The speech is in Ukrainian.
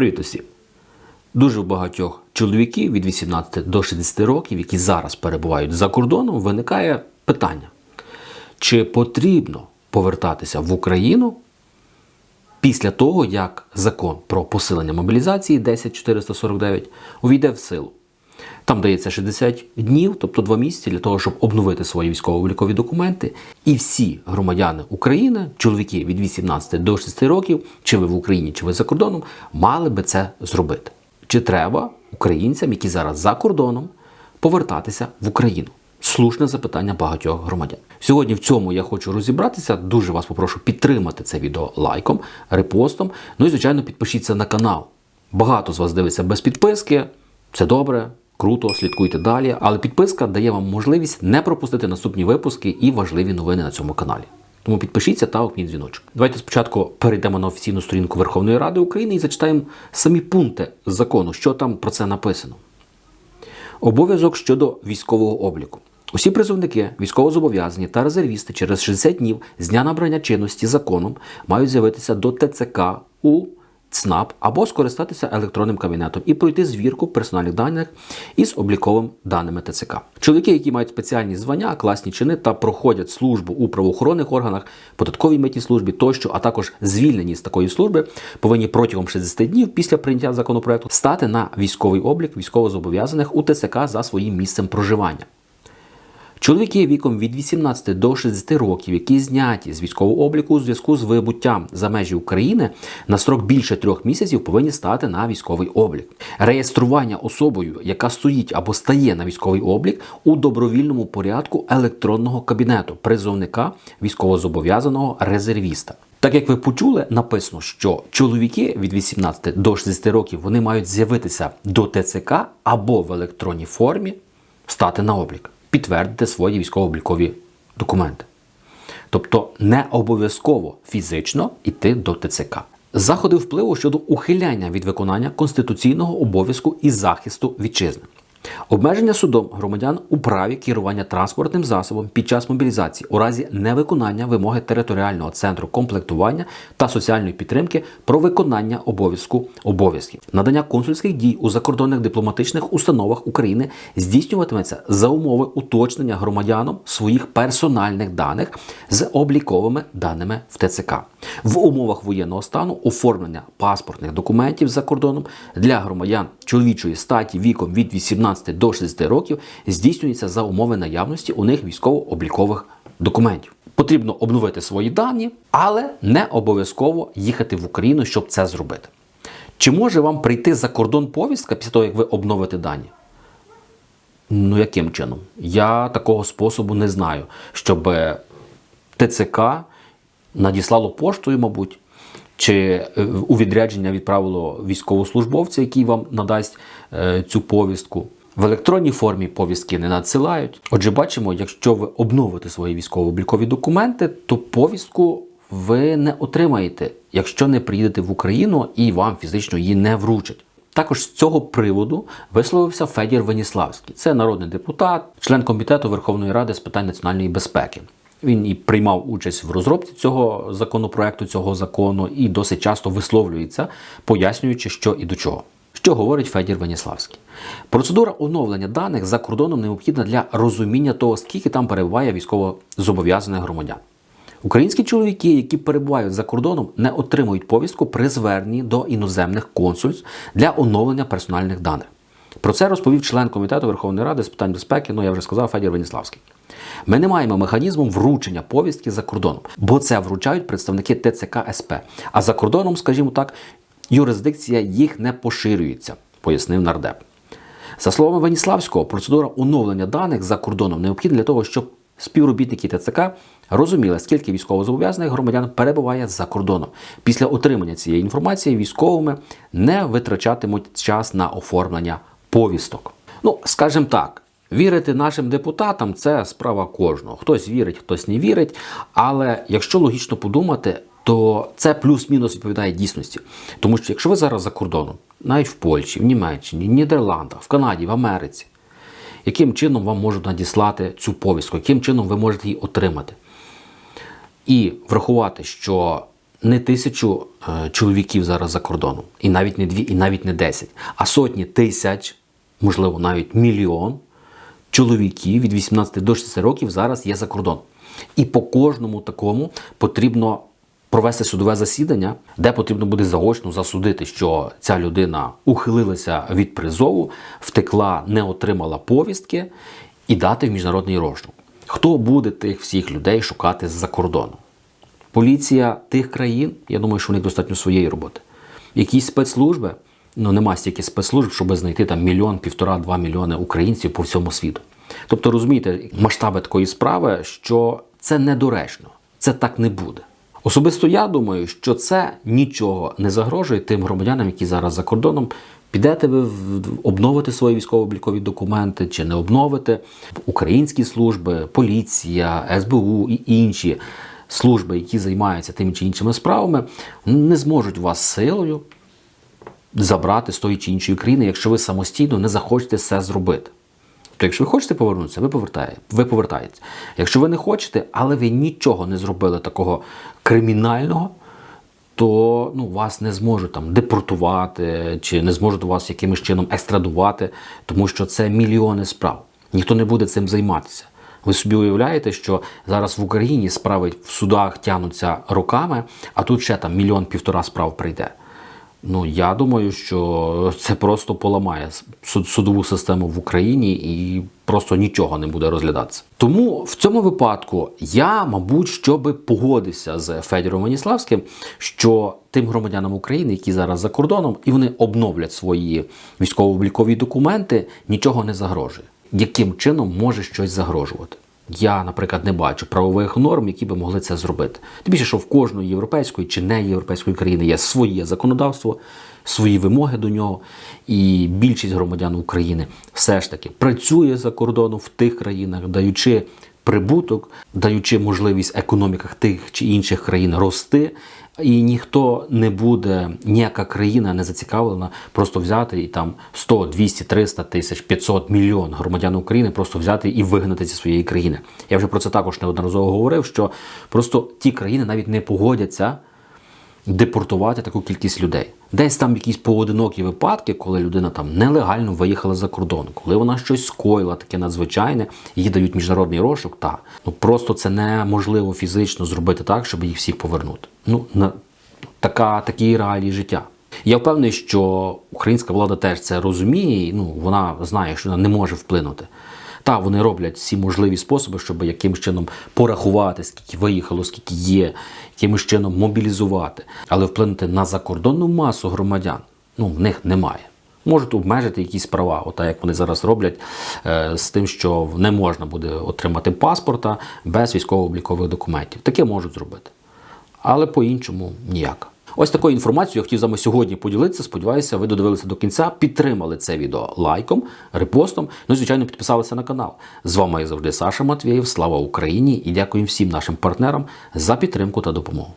Привіт усім! Дуже багатьох чоловіків від 18 до 60 років, які зараз перебувають за кордоном, виникає питання: чи потрібно повертатися в Україну після того, як закон про посилення мобілізації 10449 увійде в силу? Там дається 60 днів, тобто 2 місяці, для того, щоб обновити свої військово-облікові документи. І всі громадяни України, чоловіки від 18 до 60 років, чи ви в Україні, чи ви за кордоном, мали би це зробити. Чи треба українцям, які зараз за кордоном, повертатися в Україну? Слушне запитання багатьох громадян. Сьогодні в цьому я хочу розібратися. Дуже вас попрошу підтримати це відео лайком, репостом. Ну і, звичайно, підпишіться на канал. Багато з вас дивиться без підписки. Це добре, круто, слідкуйте далі. Але підписка дає вам можливість не пропустити наступні випуски і важливі новини на цьому каналі. Тому підпишіться та окніть дзвіночок. Давайте спочатку перейдемо на офіційну сторінку Верховної Ради України і зачитаємо самі пункти закону, що там про це написано. Обов'язок щодо військового обліку. Усі призовники, військовозобов'язані та резервісти через 60 днів з дня набрання чинності законом мають з'явитися до ТЦК у ЦНАП або скористатися електронним кабінетом і пройти звірку персональних даних із обліковим даними ТЦК. Чоловіки, які мають спеціальні звання, класні чини та проходять службу у правоохоронних органах, податковій митній службі тощо, а також звільнені з такої служби, повинні протягом 60 днів після прийняття законопроекту стати на військовий облік військовозобов'язаних у ТЦК за своїм місцем проживання. Чоловіки віком від 18 до 60 років, які зняті з військового обліку у зв'язку з вибуттям за межі України на строк більше трьох місяців, повинні стати на військовий облік. Реєстрування особою, яка стоїть або стає на військовий облік у добровільному порядку електронного кабінету призовника військовозобов'язаного резервіста. Так як ви почули, написано, що чоловіки від 18 до 60 років вони мають з'явитися до ТЦК або в електронній формі стати на облік підтвердити свої військово-облікові документи. Тобто не обов'язково фізично йти до ТЦК. Заходи впливу щодо ухиляння від виконання конституційного обов'язку і захисту вітчизни. Обмеження судом громадян у праві керування транспортним засобом під час мобілізації у разі невиконання вимоги територіального центру комплектування та соціальної підтримки про виконання обов'язку обов'язків. Надання консульських дій у закордонних дипломатичних установах України здійснюватиметься за умови уточнення громадянам своїх персональних даних з обліковими даними в ТЦК. В умовах воєнного стану оформлення паспортних документів за кордоном для громадян чоловічої статі віком від 18 до 60 років здійснюється за умови наявності у них військово-облікових документів. Потрібно обновити свої дані, але не обов'язково їхати в Україну, щоб це зробити. Чи може вам прийти за кордон повістка після того, як ви обновите дані? Ну, яким чином? Я такого способу не знаю, щоб ТЦК надіслало поштою, мабуть, чи е, у відрядження відправило військовослужбовця, який вам надасть е, цю повістку. В електронній формі повістки не надсилають. Отже, бачимо, якщо ви обновите свої військово-облікові документи, то повістку ви не отримаєте, якщо не приїдете в Україну і вам фізично її не вручать. Також з цього приводу висловився Федір Веніславський. Це народний депутат, член комітету Верховної Ради з питань національної безпеки. Він і приймав участь в розробці цього законопроекту, цього закону, і досить часто висловлюється, пояснюючи, що і до чого. Що говорить Федір Веніславський? Процедура оновлення даних за кордоном необхідна для розуміння того, скільки там перебуває військово зобов'язаних громадян. Українські чоловіки, які перебувають за кордоном, не отримують повістку при зверненні до іноземних консульств для оновлення персональних даних. Про це розповів член комітету Верховної Ради з питань безпеки, ну я вже сказав Федір Веніславський. Ми не маємо механізму вручення повістки за кордоном, бо це вручають представники ТЦК СП. А за кордоном, скажімо так, юрисдикція їх не поширюється, пояснив нардеп. За словами Веніславського, процедура оновлення даних за кордоном необхідна для того, щоб співробітники ТЦК розуміли, скільки військовозобов'язаних громадян перебуває за кордоном. Після отримання цієї інформації військовими не витрачатимуть час на оформлення повісток. Ну, скажімо так. Вірити нашим депутатам це справа кожного. Хтось вірить, хтось не вірить. Але якщо логічно подумати, то це плюс-мінус відповідає дійсності. Тому що якщо ви зараз за кордоном, навіть в Польщі, в Німеччині, в Нідерландах, в Канаді, в Америці, яким чином вам можуть надіслати цю повістку, яким чином ви можете її отримати? І врахувати, що не тисячу е, чоловіків зараз за кордоном, і навіть не дві, і навіть не десять, а сотні тисяч, можливо, навіть мільйон чоловіків від 18 до 60 років зараз є за кордоном. І по кожному такому потрібно провести судове засідання, де потрібно буде заочно засудити, що ця людина ухилилася від призову, втекла, не отримала повістки і дати в міжнародний розшук. Хто буде тих всіх людей шукати з-за кордону? Поліція тих країн, я думаю, що у них достатньо своєї роботи. Якісь спецслужби, ну нема стільки спецслужб, щоб знайти там мільйон, півтора-два мільйони українців по всьому світу. Тобто, розумієте, масштаби такої справи, що це недоречно, це так не буде. Особисто я думаю, що це нічого не загрожує тим громадянам, які зараз за кордоном. Підете ви обновити свої військово-облікові документи чи не обновите. Українські служби, поліція, СБУ і інші служби, які займаються тими чи іншими справами, не зможуть вас силою забрати з тої чи іншої країни, якщо ви самостійно не захочете це зробити. То якщо ви хочете повернутися, ви повертаєте, ви повертаєтесь. Якщо ви не хочете, але ви нічого не зробили такого кримінального, то ну, вас не зможуть там депортувати чи не зможуть вас якимось чином екстрадувати, тому що це мільйони справ. Ніхто не буде цим займатися. Ви собі уявляєте, що зараз в Україні справи в судах тягнуться роками, а тут ще там мільйон-півтора справ прийде. Ну, я думаю, що це просто поламає судову систему в Україні і просто нічого не буде розглядатися. Тому в цьому випадку я, мабуть, що би погодився з Федіром Веніславським, що тим громадянам України, які зараз за кордоном, і вони обновлять свої військово-облікові документи, нічого не загрожує. Яким чином може щось загрожувати? Я, наприклад, не бачу правових норм, які би могли це зробити. Тим більше, що в кожної європейської чи не європейської країни є своє законодавство, свої вимоги до нього. І більшість громадян України все ж таки працює за кордоном в тих країнах, даючи прибуток, даючи можливість економіках тих чи інших країн рости. І ніхто не буде, ніяка країна не зацікавлена просто взяти і там 100, 200, 300 тисяч, 500 мільйон громадян України просто взяти і вигнати зі своєї країни. Я вже про це також неодноразово говорив, що просто ті країни навіть не погодяться депортувати таку кількість людей. Десь там якісь поодинокі випадки, коли людина там нелегально виїхала за кордон, коли вона щось скоїла, таке надзвичайне, їй дають міжнародний розшук. Та ну просто це неможливо фізично зробити так, щоб їх всіх повернути. Ну на така такі реалії життя. Я впевнений, що українська влада теж це розуміє, і ну вона знає, що вона не може вплинути. Та вони роблять всі можливі способи, щоб якимось чином порахувати, скільки виїхало, скільки є, якимось чином мобілізувати, але вплинути на закордонну масу громадян ну в них немає. Можуть обмежити якісь права, отак як вони зараз роблять, е, з тим, що не можна буде отримати паспорта без військово-облікових документів. Таке можуть зробити. Але по-іншому ніяк. Ось такою інформацією я хотів з вами сьогодні поділитися. Сподіваюся, ви додивилися до кінця, підтримали це відео лайком, репостом, ну і звичайно підписалися на канал. З вами як завжди Саша Матвєєв. Слава Україні і дякую всім нашим партнерам за підтримку та допомогу.